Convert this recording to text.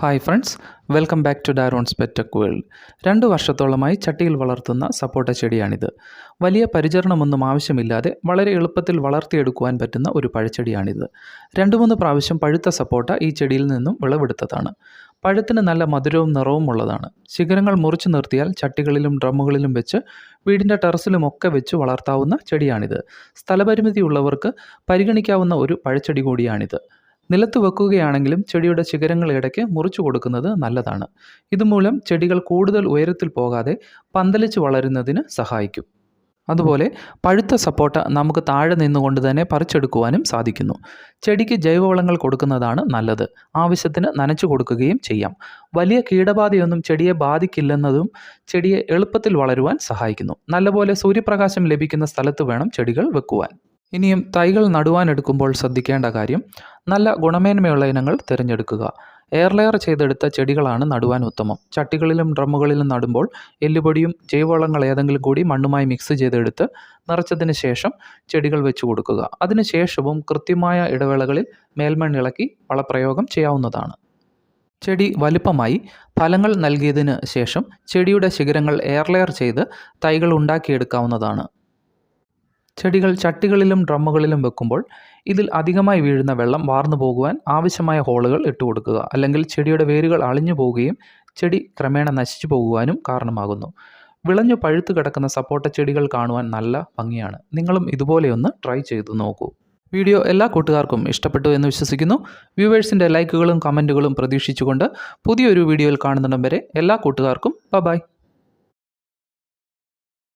Hi friends welcome back to ഡാരോൺസ് പെറ്റക് world രണ്ട് വർഷത്തോളമായി ചട്ടിയിൽ വളർത്തുന്ന സപ്പോട്ട ചെടിയാണിത്. വലിയ പരിചരണമൊന്നും ആവശ്യമില്ലാതെ വളരെ എളുപ്പത്തിൽ വളർത്തിയെടുക്കുവാൻ പറ്റുന്ന ഒരു പഴച്ചെടിയാണിത്. രണ്ട് മൂന്ന് പ്രാവശ്യം പഴുത്ത സപ്പോട്ട ഈ ചെടിയിൽ നിന്നും വിളവെടുത്തതാണ്. പഴത്തിന് നല്ല മധുരവും നിറവും ഉള്ളതാണ്. ശിഖരങ്ങൾ മുറിച്ചു നിർത്തിയാൽ ചട്ടികളിലും ഡ്രമ്മുകളിലും വെച്ച് വീടിന്റെ ടെറസിലുമൊക്കെ വെച്ച് വളർത്താവുന്ന ചെടിയാണിത്. സ്ഥലപരിമിതി ഉള്ളവർക്ക് പരിഗണിക്കാവുന്ന ഒരു പഴച്ചെടി കൂടിയാണിത്. നിലത്ത് വെക്കുകയാണെങ്കിലും ചെടിയുടെ ശിഖരങ്ങൾ ഇടയ്ക്ക് മുറിച്ചു കൊടുക്കുന്നത് നല്ലതാണ്. ഇതുമൂലം ചെടികൾ കൂടുതൽ ഉയരത്തിൽ പോകാതെ പന്തലിച്ച് വളരുന്നതിന് സഹായിക്കും. അതുപോലെ പഴുത്ത സപ്പോട്ട നമുക്ക് താഴെ നിന്നുകൊണ്ട് തന്നെ പറിച്ചെടുക്കുവാനും സാധിക്കുന്നു. ചെടിക്ക് ജൈവവളങ്ങൾ കൊടുക്കുന്നതാണ് നല്ലത്. ആവശ്യത്തിന് നനച്ചു കൊടുക്കുകയും ചെയ്യാം. വലിയ കീടബാധയൊന്നും ചെടിയെ ബാധിക്കില്ലെന്നതും ചെടിയെ എളുപ്പത്തിൽ വളരുവാൻ സഹായിക്കുന്നു. നല്ലപോലെ സൂര്യപ്രകാശം ലഭിക്കുന്ന സ്ഥലത്ത് വേണം ചെടികൾ വെക്കുവാൻ. ഇനിയും തൈകൾ നടുവാനെടുക്കുമ്പോൾ ശ്രദ്ധിക്കേണ്ട കാര്യം നല്ല ഗുണമേന്മയുള്ള ഇനങ്ങൾ തിരഞ്ഞെടുക്കുക. എയർലെയർ ചെയ്തെടുത്ത ചെടികളാണ് നടുവാൻ ഉത്തമം. ചട്ടികളിലും ഡ്രമ്മുകളിലും നടുമ്പോൾ എല്ലുപൊടിയും ജൈവവളങ്ങൾ ഏതെങ്കിലും കൂടി മണ്ണുമായി മിക്സ് ചെയ്തെടുത്ത് നിറച്ചതിന് ശേഷം ചെടികൾ വെച്ചു കൊടുക്കുക. അതിനുശേഷവും കൃത്യമായ ഇടവേളകളിൽ മേൽമണ്ണിളക്കി വളപ്രയോഗം ചെയ്യാവുന്നതാണ്. ചെടി വലുപ്പമായി ഫലങ്ങൾ നൽകിയതിന് ശേഷം ചെടിയുടെ ശിഖരങ്ങൾ എയർലെയർ ചെയ്ത് തൈകൾ ഉണ്ടാക്കിയെടുക്കാവുന്നതാണ്. ചെടികൾ ചട്ടികളിലും ഡ്രമ്മുകളിലും വെക്കുമ്പോൾ ഇതിൽ അധികമായി വീഴുന്ന വെള്ളം വാർന്നു പോകുവാൻ ആവശ്യമായ ഹോളുകൾ ഇട്ടുകൊടുക്കുക അല്ലെങ്കിൽ ചെടിയുടെ വേരുകൾ അളിഞ്ഞു പോവുകയും ചെടി ക്രമേണ നശിച്ചു പോകുവാനും കാരണമാകുന്നു. വിളഞ്ഞു പഴുത്തു കിടക്കുന്ന സപ്പോട്ട ചെടികൾ കാണുവാൻ നല്ല ഭംഗിയാണ്. നിങ്ങളും ഇതുപോലെയൊന്ന് ട്രൈ ചെയ്തു നോക്കൂ. വീഡിയോ എല്ലാ കൂട്ടുകാർക്കും ഇഷ്ടപ്പെട്ടു എന്ന് വിശ്വസിക്കുന്നു. വ്യൂവേഴ്സിന്റെ ലൈക്കുകളും കമന്റുകളും പ്രതീക്ഷിച്ചുകൊണ്ട് പുതിയൊരു വീഡിയോയിൽ കാണുന്നിടം വരെ എല്ലാ കൂട്ടുകാർക്കും ബ.